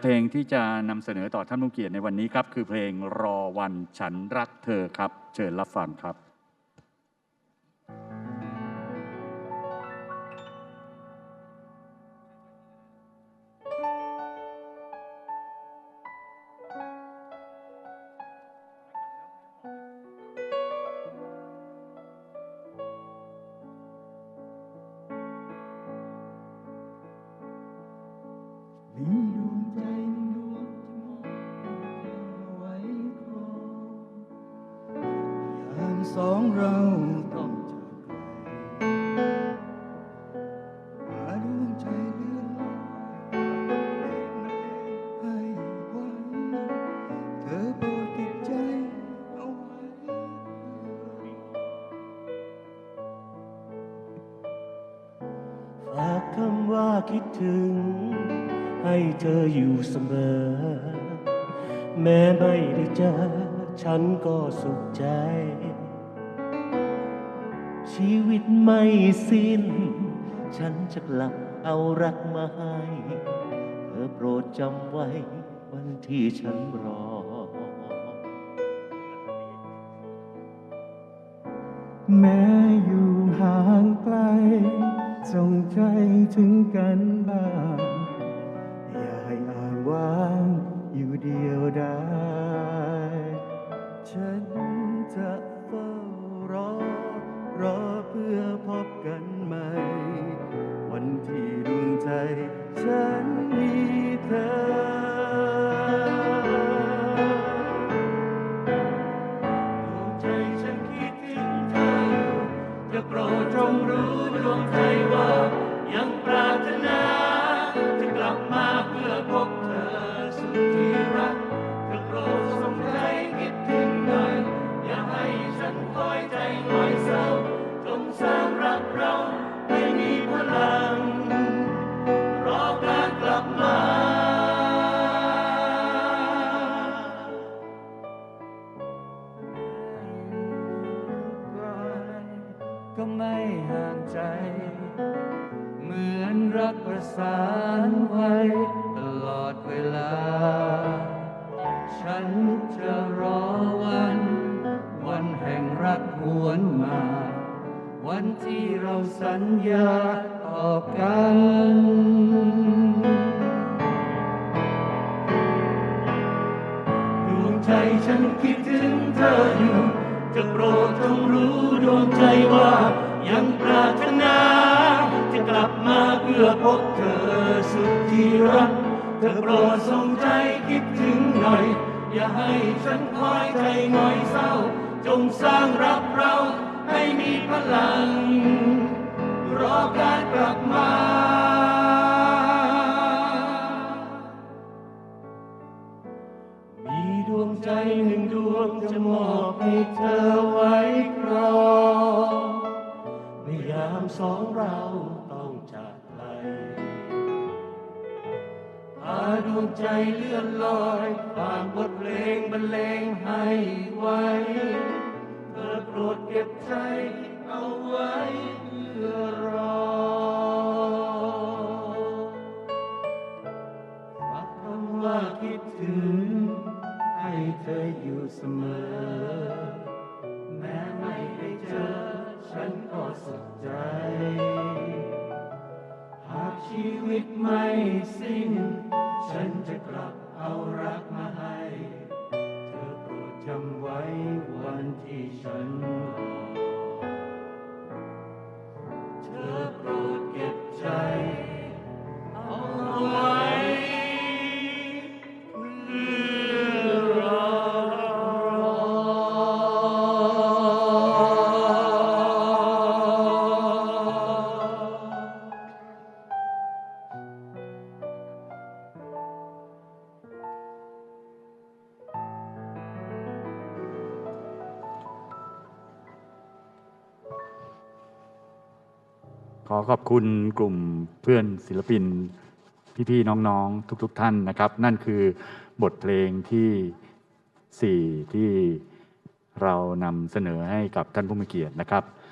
เพลงที่จะนำเสนอต่อท่านผู้เกียรติในวันนี้ครับ คือเพลงรอวันฉันรักเธอครับ เชิญรับฟังครับมี สองเราต้องจากไกลหาดวงใจเลื่อนลอยให้ไว้เธอโปรดเก็บใจเอาไว้ฝากคำว่าคิดถึง ให้เธออยู่เสมอ แม้ไม่ได้เจอฉันก็สุขใจ ชีวิตไม่สิ้น ฉันจะกลับเอารักมาให้ เธอโปรดจำไว้ วันที่ฉันรอ แม้อยู่ห่างไกลส่งใจถึงกันบ้าง อย่าให้อ่างว่างอยู่เดียวได้ฉันจะ โปรดจงรู้ดวงใจ ก็ไม่ห่างใจ เหมือนรักประสานไว้ตลอดเวลา ฉันจะรอวัน วันแห่งรักหวนมา วันที่เราสัญญาต่อกันดวงใจฉันคิดถึงเธออยู่ จะโปรดจงรู้ดวงใจว่า ยังปรารถนา จะกลับมาเพื่อพบเธอสุดที่รักเธอโปรดส่งใจคิดถึงหน่อย อย่าให้ฉันคอยใจหน่อยเศร้า จงสร้างรักเราให้มีพลัง รอการกลับมา ใจเลื่อนลอยฝากบทเพลงบรรเลงให้ไว้เธอโปรดเก็บใจเอาไว้เพื่อรอฝากคำว่าคิดถึง ให้เธออยู่เสมอ แม้ไม่ได้เจอ ฉันก็สุขใจ หากชีวิตไม่ สิ้น ฉันจะกลับเอารักมาให้ เธอโปรดจำไว้วันที่ฉัน ขอขอบคุณกลุ่มเพื่อนศิลปิน พี่ๆน้องๆ ทุกๆท่านนะครับ นั่นคือบทเพลงที่ 4 ที่เรานำเสนอให้กับท่านผู้มีเกียรตินะครับ